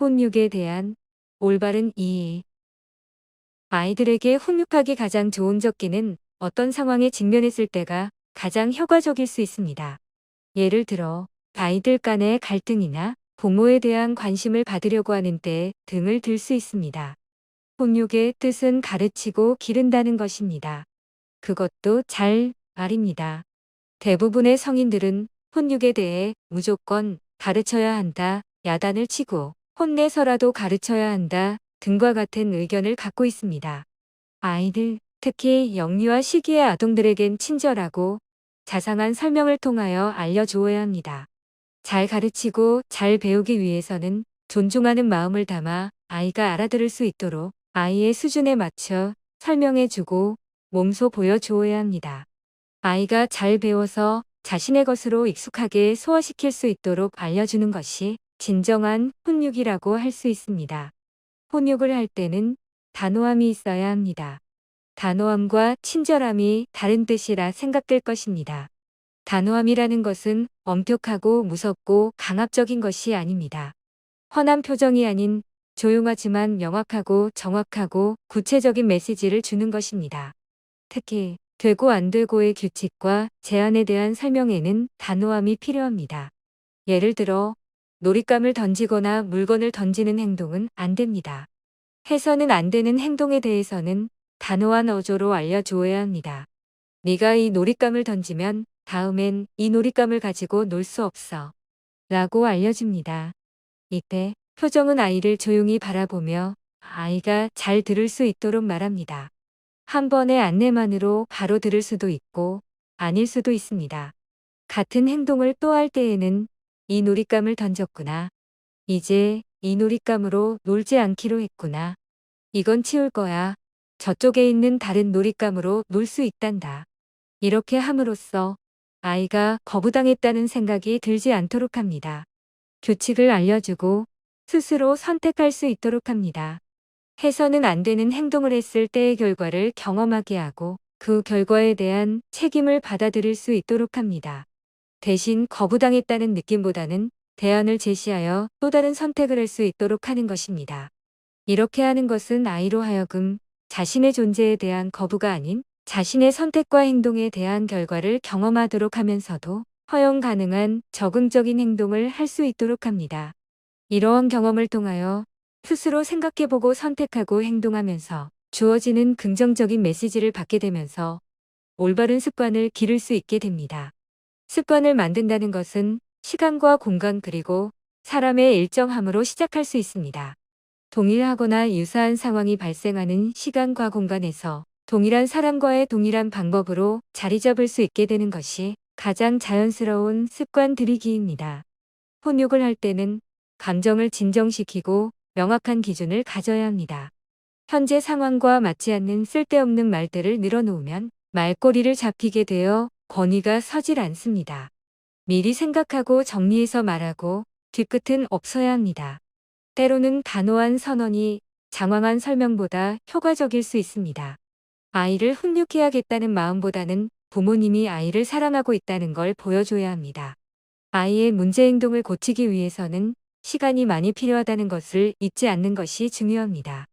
혼육에 대한 올바른 이해. 아이들에게 훈육하기 가장 좋은 적기는 어떤 상황에 직면했을 때가 가장 효과적일 수 있습니다. 예를 들어 아이들 간의 갈등이나 부모에 대한 관심을 받으려고 하는 때 등을 들 수 있습니다. 혼육의 뜻은 가르치고 기른다는 것입니다. 그것도 잘 말입니다. 대부분의 성인들은 혼육에 대해 무조건 가르쳐야 한다, 야단을 치고 혼내서라도 가르쳐야 한다 등과 같은 의견을 갖고 있습니다. 아이들, 특히 영유아 시기의 아동들에겐 친절하고 자상한 설명을 통하여 알려주어야 합니다. 잘 가르치고 잘 배우기 위해서는 존중하는 마음을 담아 아이가 알아들을 수 있도록 아이의 수준에 맞춰 설명해주고 몸소 보여주어야 합니다. 아이가 잘 배워서 자신의 것으로 익숙하게 소화시킬 수 있도록 알려주는 것이 진정한 혼육이라고 할 수 있습니다. 혼육을 할 때는 단호함이 있어야 합니다. 단호함과 친절함이 다른 뜻이라 생각될 것입니다. 단호함이라는 것은 엄격하고 무섭고 강압적인 것이 아닙니다. 훤한 표정이 아닌 조용하지만 명확하고 정확하고 구체적인 메시지를 주는 것입니다. 특히 되고 안 되고의 규칙과 제한에 대한 설명에는 단호함이 필요합니다. 예를 들어 놀잇감을 던지거나 물건을 던지는 행동은 안 됩니다. 해서는 안 되는 행동에 대해서는 단호한 어조로 알려주어야 합니다. 네가 이 놀잇감을 던지면 다음엔 이 놀잇감을 가지고 놀 수 없어. 라고 알려줍니다. 이때 표정은 아이를 조용히 바라보며 아이가 잘 들을 수 있도록 말합니다. 한 번의 안내만으로 바로 들을 수도 있고 아닐 수도 있습니다. 같은 행동을 또 할 때에는 이 놀잇감을 던졌구나. 이제 이 놀잇감으로 놀지 않기로 했구나. 이건 치울 거야. 저쪽에 있는 다른 놀잇감으로 놀 수 있단다. 이렇게 함으로써 아이가 거부당했다는 생각이 들지 않도록 합니다. 규칙을 알려주고 스스로 선택할 수 있도록 합니다. 해서는 안 되는 행동을 했을 때의 결과를 경험하게 하고 그 결과에 대한 책임을 받아들일 수 있도록 합니다. 대신 거부당했다는 느낌보다는 대안을 제시하여 또 다른 선택을 할 수 있도록 하는 것입니다. 이렇게 하는 것은 아이로 하여금 자신의 존재에 대한 거부가 아닌 자신의 선택과 행동에 대한 결과를 경험하도록 하면서도 허용 가능한 적응적인 행동을 할 수 있도록 합니다. 이러한 경험을 통하여 스스로 생각해보고 선택하고 행동하면서 주어지는 긍정적인 메시지를 받게 되면서 올바른 습관을 기를 수 있게 됩니다. 습관을 만든다는 것은 시간과 공간 그리고 사람의 일정함으로 시작할 수 있습니다. 동일하거나 유사한 상황이 발생하는 시간과 공간에서 동일한 사람과의 동일한 방법으로 자리 잡을 수 있게 되는 것이 가장 자연스러운 습관 들이기입니다. 혼육을 할 때는 감정을 진정시키고 명확한 기준을 가져야 합니다. 현재 상황과 맞지 않는 쓸데없는 말들을 늘어놓으면 말꼬리를 잡히게 되어 권위가 서질 않습니다. 미리 생각하고 정리해서 말하고 뒤끝은 없어야 합니다. 때로는 단호한 선언이 장황한 설명보다 효과적일 수 있습니다. 아이를 훈육해야겠다는 마음보다는 부모님이 아이를 사랑하고 있다는 걸 보여줘야 합니다. 아이의 문제 행동을 고치기 위해서는 시간이 많이 필요하다는 것을 잊지 않는 것이 중요합니다.